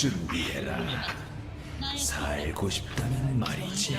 준비해라. 살고 싶다면 말이지.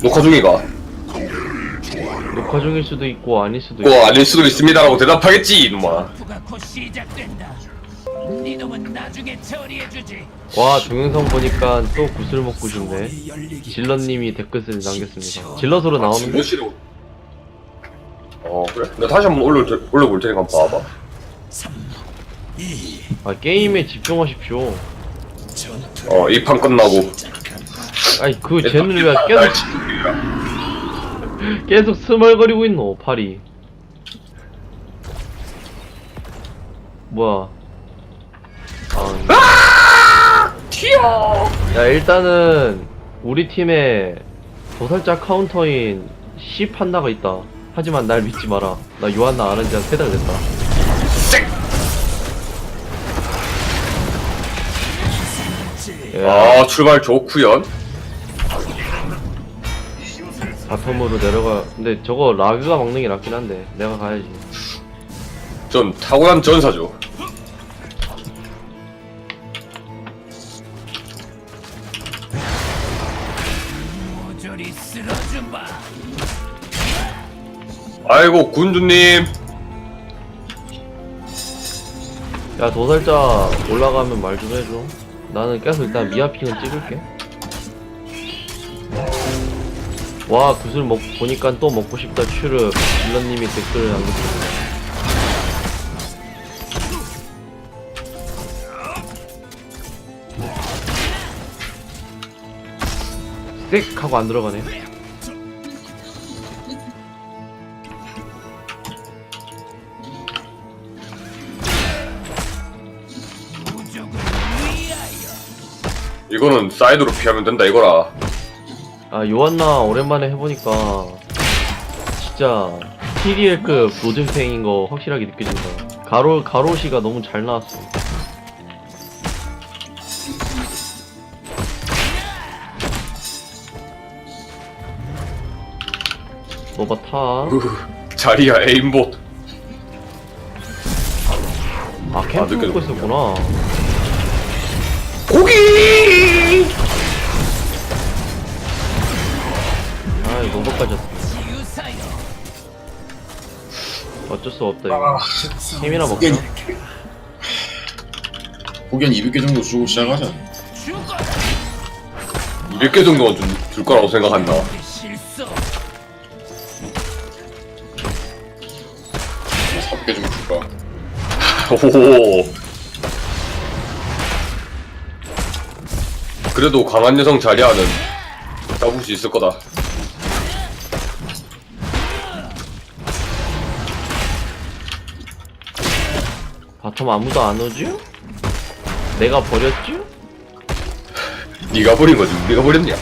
녹화 중이가 녹화 중일 수도 있고 아닐 수도 있고 뭐 아닐 수도 있습니다라고 대답하겠지 이놈아 부가 곧 시작된다. 네 놈은 나중에 처리해주지. 와 동영상 보니까 또 구슬 먹고 싶네 질럿님이 댓글을 남겼습니다 질럿으로 나오는데? 몇 시로 어 그래? 내가 다시 한번 올려, 올려볼 테니까 한번 봐봐 3, 2, 아 게임에 집중하십시오. 어 이 판 끝나고. 아니 그 쟤는 왜 계속 계속 스멀거리고 있노 팔이. 뭐야? 아 튀어! 야 일단은 우리 팀에 도살자 카운터인 C 판다가 있다. 하지만 날 믿지 마라. 나 요한나 아는 지한 세 달 됐다 아 출발 좋구연 바텀으로 내려가 근데 저거 라그가 막는 게 낫긴 한데 내가 가야지. 좀 탁월한 전사죠. 아이고 군주님. 야 도살자 올라가면 말 좀 해줘 나는 계속 일단 미아핑은 찍을게. 와 구슬 먹 보니까 또 먹고 싶다. 츄르 빌런님이 댓글을 남겼습니다 쓱 하고 안 들어가네 이거는 사이드로 피하면 된다 이거라 아 요한나 오랜만에 해보니까 진짜 TDL급 로젠팽인 거 확실하게 느껴진다 가로 가로시가 너무 잘 나왔어 노바 타. 으흐, 자리야 에임봇 아 캠프 늦게 먹고 들어오냐. 있었구나. 고기 아 노바까지 왔어. 유사여. 어쩔 수 없다 이거. 힘이나 먹자. 혹연 혹연 200개 정도 주고 시작하자. 죽어. 200개 정도는 좀줄 거라고 생각한다 실수. 400개 정도 줄까? 오 그래도 강한 여성 자리아는 잡을 수 있을 거다 바텀 아무도 안 오지? 내가 버렸지? 네가 버린 거지 네가 버렸냐.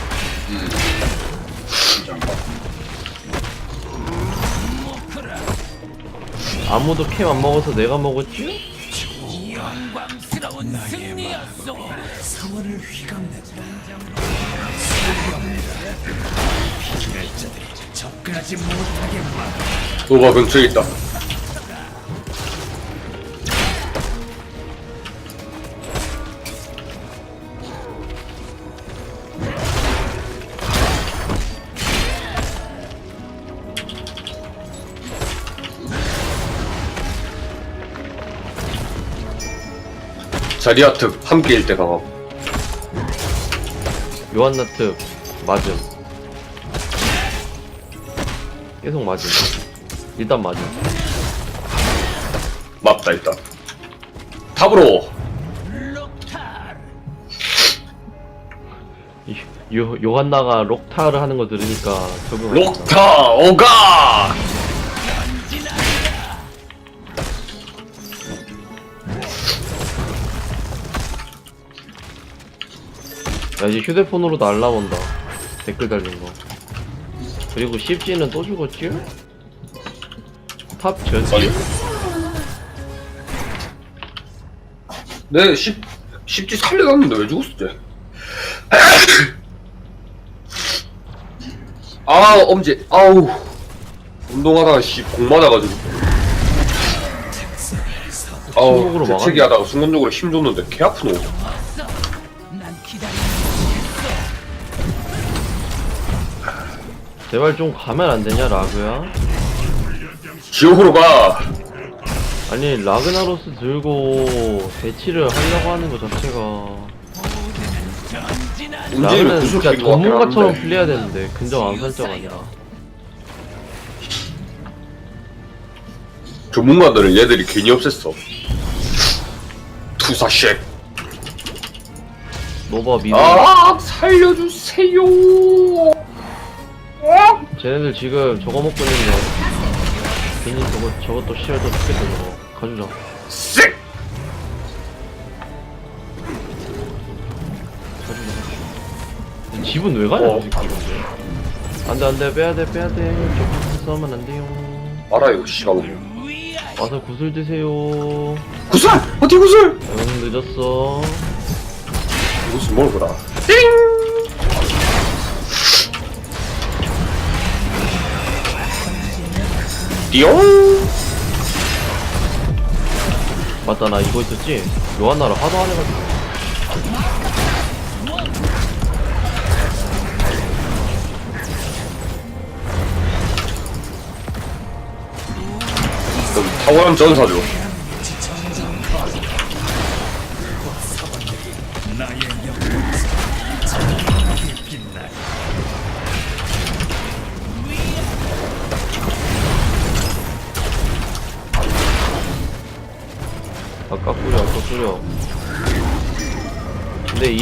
아무도 캠 안 먹어서 내가 먹었지? 사원을 휘감는다. 피할자들이 접근하지 못하게 막. 노바 근처에 있다 자리아 특 함께일 때 강함 요한나트 맞음. 계속 맞음. 일단 맞음. 맞다 일단 탑으로 요 요한나가 록타를 하는 거 들으니까 적응. 록타 오가 야 이제 휴대폰으로도 알람 온다. 댓글 달린 거. 그리고 십지는 또 죽었지? 탑 전지? 내 10, 10지 살려놨는데 왜 죽었었지? 아 엄지 아우 운동하다가 씨 공 맞아가지고 아우 침묵으로 대책이 막았네. 하다가 순간적으로 힘 줬는데 개 아프노 제발 좀 가면 안 되냐 라그야? 지옥으로 가! 아니 라그나로스 들고 대치를 하려고 하는 것 자체가. 문제는 라그는 구슬 진짜 전문가처럼 한데. 플레이해야 되는데 근정 안 설정 아니라. 전문가들은 얘들이 괜히 없앴어. 투사쉑 노바 미드 아 살려주세요 쟤네들 지금 저거 먹고 있는데 괜히 저거 저것도 실도 죽겠다 저거. 가주자. 쉑 가주자. 집은 왜 가냐 어. 이 새끼 안돼 안돼. 빼야돼 빼야돼. 저거 싸우면 안 돼요. 알아요 씨발. 위하여 와서 구슬 드세요. 구슬? 어디 구슬? 응 늦었어. 구슬 먹어라 띵 띠용 맞다 나 이거 있었지? 요한나를 하도 안 해가지고. 좀 탁월한 전사죠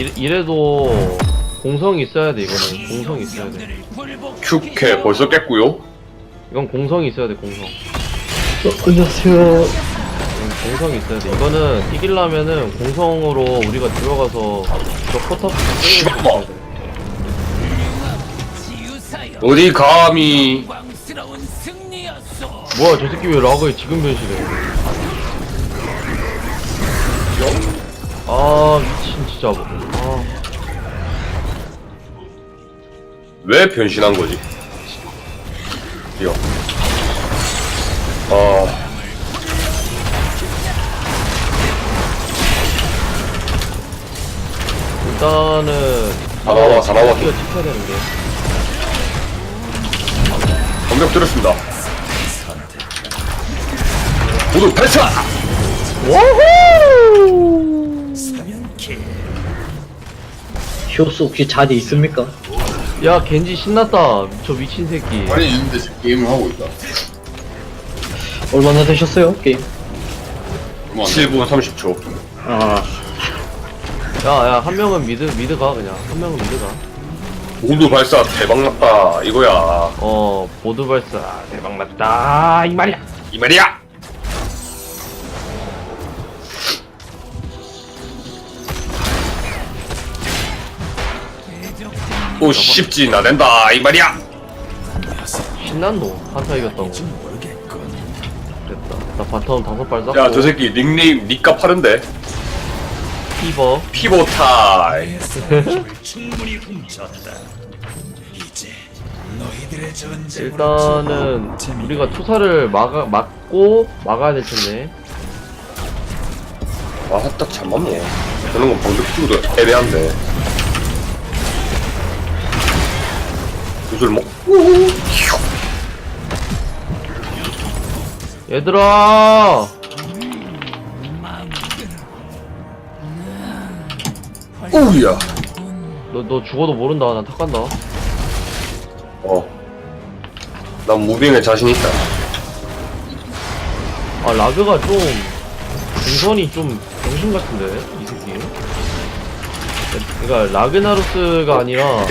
이, 이래 도 공성이 있어야 돼 이거는. 공성이 있어야 돼. 큐캐 벌써 깼고요. 이건 공성이 있어야 돼 공성. 안녕하세요. 응, 공성이 있어야 돼. 이거는 이기려면은 공성으로 우리가 들어가서 저 포탑 씨발. 있어야 돼. 어디 감히 승리였소 뭐야 저 새끼 왜 라그에 지금 변신해? 아 미친 진짜. 아 왜 변신한 거지? 이거. 아, 일단은 다 나와, 다 나와. 이거 지켜야 되는 게 공격 들었습니다. 모두 발사! 사면 쇼스 혹시 자리 있습니까? 야 겐지 신났다 저 미친 새끼 아니 있는데 지금 게임을 하고 있다. 얼마나 되셨어요? 게임? 얼마 안 돼. 7분 30초. 아, 야야 한 명은 미드 미드 가 그냥 한 명은 미드 모두 발사 대박 났다. 이거야. 가어 보드 발사 대박 났다 이 말이야 이 말이야! 오, 쉽지 나댄다. 이 말이야! 신난노 한타 이겼다고. 됐다 나 바텀 다섯 발 쐈고 야, 저 새끼 닉네임 니값 하는데. 피버 피보 타임. 나의 힘을 충분히 훔쳤다. 이제 너희들의 전쟁으로 일단은 우리가 투사를 막아, 막고 막아야 될 텐데 아, 딱잘 맞네. 저런 건 방벽 키우도 애매한데. 구슬 먹. 얘들아 오우야. 너, 너 죽어도 모른다 난 탁 간다 어. 난 무빙에 자신 있다. 아 라그가 좀 동선이 좀 병신 같은데 이 새끼 그니까 라그나로스가 아니라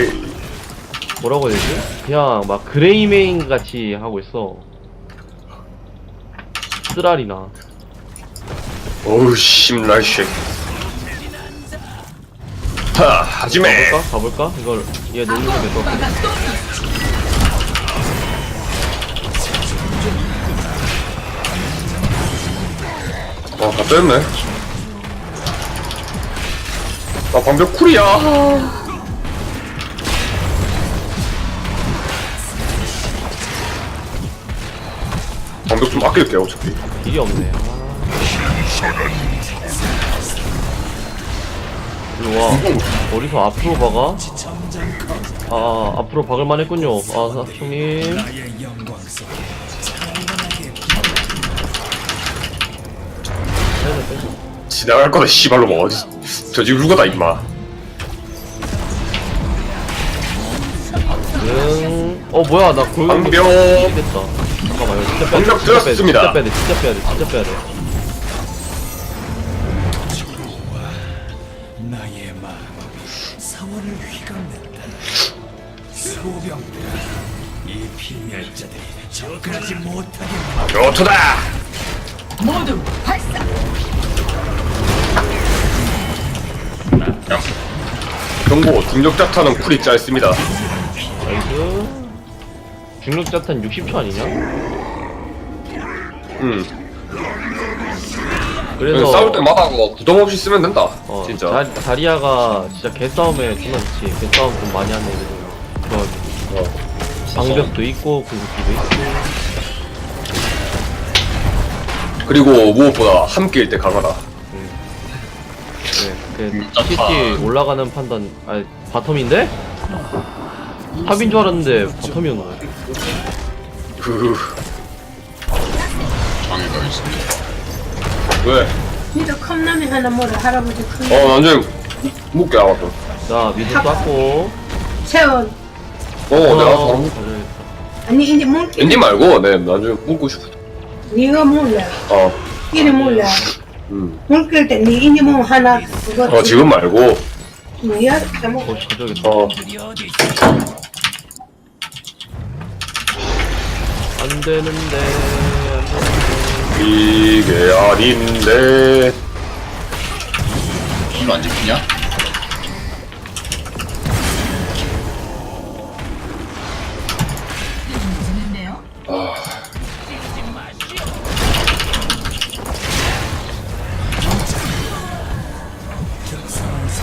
뭐라고 해야 되지? 그냥 막 그레이메인 같이 하고 있어 쓰라리나 어우, 심랄쉐. 하, 하지메. 가볼까? 가볼까? 이걸 얘 놀리면 될것 같거든 어, 다 뺐네. 나 방벽 쿨이야. 방벽 좀 아낄게요, 어차피. 길이 없네 아. 일로 와. 어디서 앞으로 박아? 아, 앞으로 박을 만 했군요. 아, 찬란하게 지나갈 거다 씨발로 뭐 어디 저 지금 훌거다 임마 응. 어, 뭐야, 나 골. 방병. 됐다. 잠깐만, 이거 진짜 빼야 돼. 진짜 빼야 돼, 들었습니다. 진짜 빼야 돼, 진짜 빼야 돼, 진짜 빼야 돼. 나의 마음 사원을 휘감는다 소병들아 이 필멸자들이 접근하지 못하게 좋다 모두 발사. 경고 중력자타는 쿨이 짧습니다 나이스. 중력 자탄 60초 아니냐? 음 그래서. 싸울 때마다 뭐 부담 없이 쓰면 된다 어, 진짜 자, 자리아가 진짜 개싸움에 좋지. 개싸움 좀 많이 하는. 그런 어. 방벽도 있고, 궁극기도 있고. 그리고 무엇보다 함께일 때 강하다 네, 그 음, 딱 CT 올라가는 판단, 아 바텀인데? 탑인 줄 알았는데 바텀이었나? 그 장애가 있습니다. 왜? 니도 컵라면 하나 먹어 할아버지 어 컵라면 나중에 묵게 알았어 자, 미드 쐈고. 채워 어 내가 바로 묵 가져야겠다. 아니 이제 먹기 왠지 말고 네 나중에 묵고 싶어 니가 몰라 어 이리 몰라 음. 물끓 때니 이제 뭐 하나 그거 어 지금 말고 뭐야 잘못 어, 가져야겠다. 어 들이 어디 있어? 안 되는데, 안 되는데. 이게 아닌데 별로 안 잡히냐?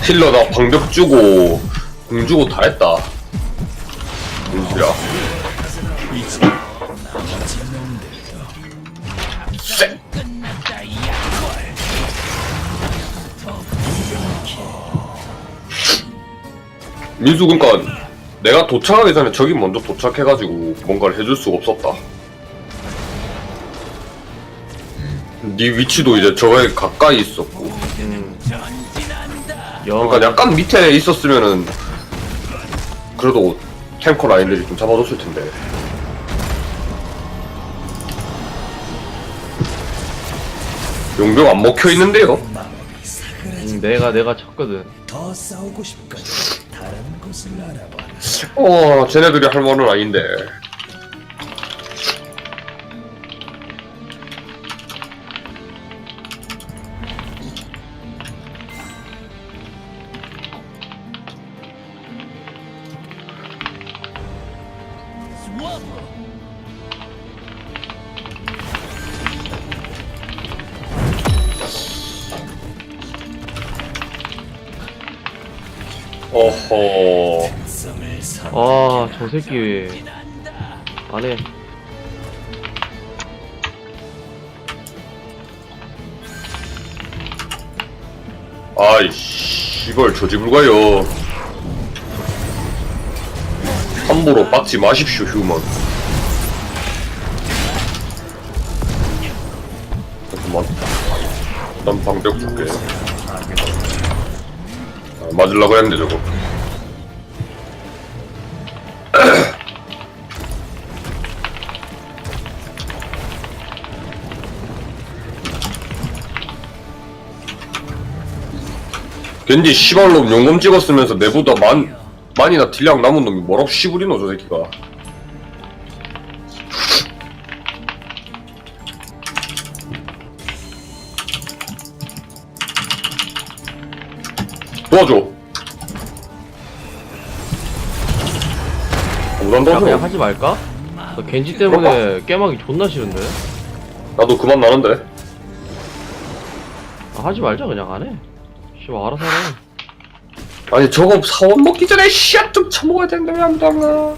힐러 나 방벽 주고 공 주고 다 했다 민수야 민수 그니까 내가 도착하기 전에 저기 먼저 도착해가지고 뭔가를 해줄 수가 없었다 네 위치도 이제 저에 가까이 있었고. 그러니까 약간 밑에 있었으면은 그래도 탱커 라인들이 좀 잡아줬을 텐데 용병 안 먹혀 있는데요? 내가, 내가 쳤거든. 더 싸우고 싶거든 다른 곳을 알아봐라 어, 쟤네들이 할 말은 아닌데. 아, 저 새끼 왜, 안 해. 아이씨, 이걸 저지불가요. 함부로 빡지 마십시오, 휴먼. 잠깐만. 난 방벽 줄게. 아, 맞으려고 했는데, 저거. 겐지 시발놈 용검 찍었으면서 내보다 만 만이나 딜량 남은 놈이 뭐라고 시부리노 저 새끼가 도와줘 난 야, 그냥 도와줘 하지 말까? 너 겐지 때문에 깨막이 존나 싫은데? 나도 그만 나는데 아, 하지 말자, 그냥 안 해. 씨 알아서 하라 아니 저거 사원 먹기 전에 씨앗 좀 처먹어야 된다며, 양당아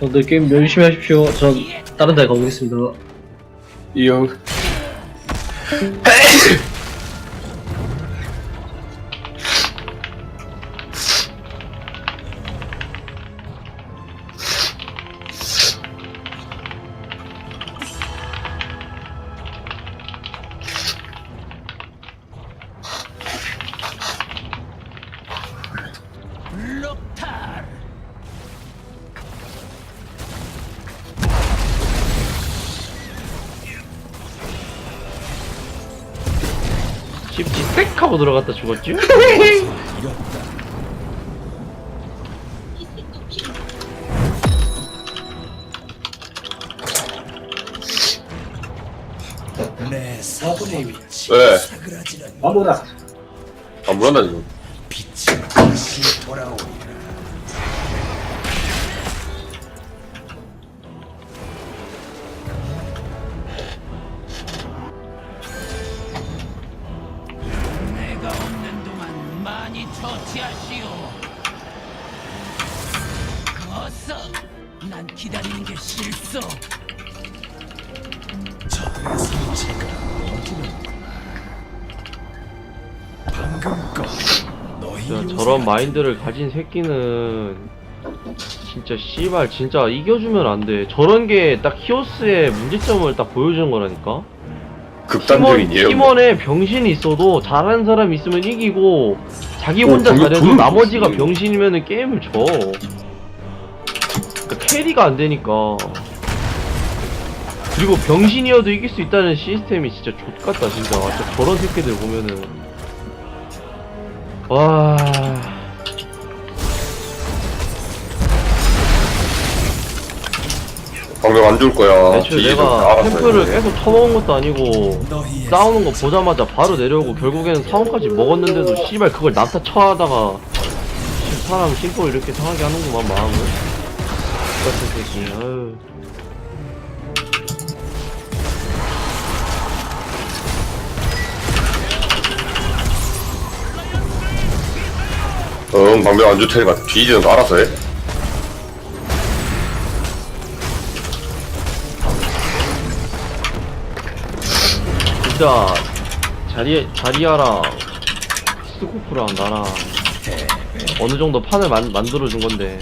저들 게임 열심히 하십시오. 전 다른 데 가보겠습니다. 이형 색 하고 들어갔다 죽었지? 내 사분의 위치 왜? 사그라지는 물었나 지금 빛이 다시 돌아오리 진짜 저런 마인드를 가진 새끼는 진짜 씨발 진짜 이겨주면 안 돼. 저런 게 딱 히오스의 문제점을 딱 보여주는 거라니까. 극단적인 예형 팀원에 병신이 있어도 잘하는 사람 있으면 이기고 자기 어, 혼자 병- 잘해도 병- 나머지가 병- 병신이면은 게임을 져. 그러니까 캐리가 안 되니까. 그리고 병신이어도 이길 수 있다는 시스템이 진짜 족같다 진짜. 진짜 저런 새끼들 보면은 와. 방금 안 줄 거야 애초에 뒤에서 내가 알아서 템플을 해. 계속 쳐먹은 것도 아니고 싸우는 거 보자마자 바로 내려오고 결국에는 사원까지 먹었는데도 씨발 그걸 나타 쳐하다가 씨, 사람 심보를 이렇게 상하게 하는구만 마음을 똑같은 새끼 아유 응 방금 안줄 테니까 뒤지는 거 알아서 해. 진짜 자리, 자리아랑 스코프랑 나랑 어느 정도 판을 만, 만들어 준 건데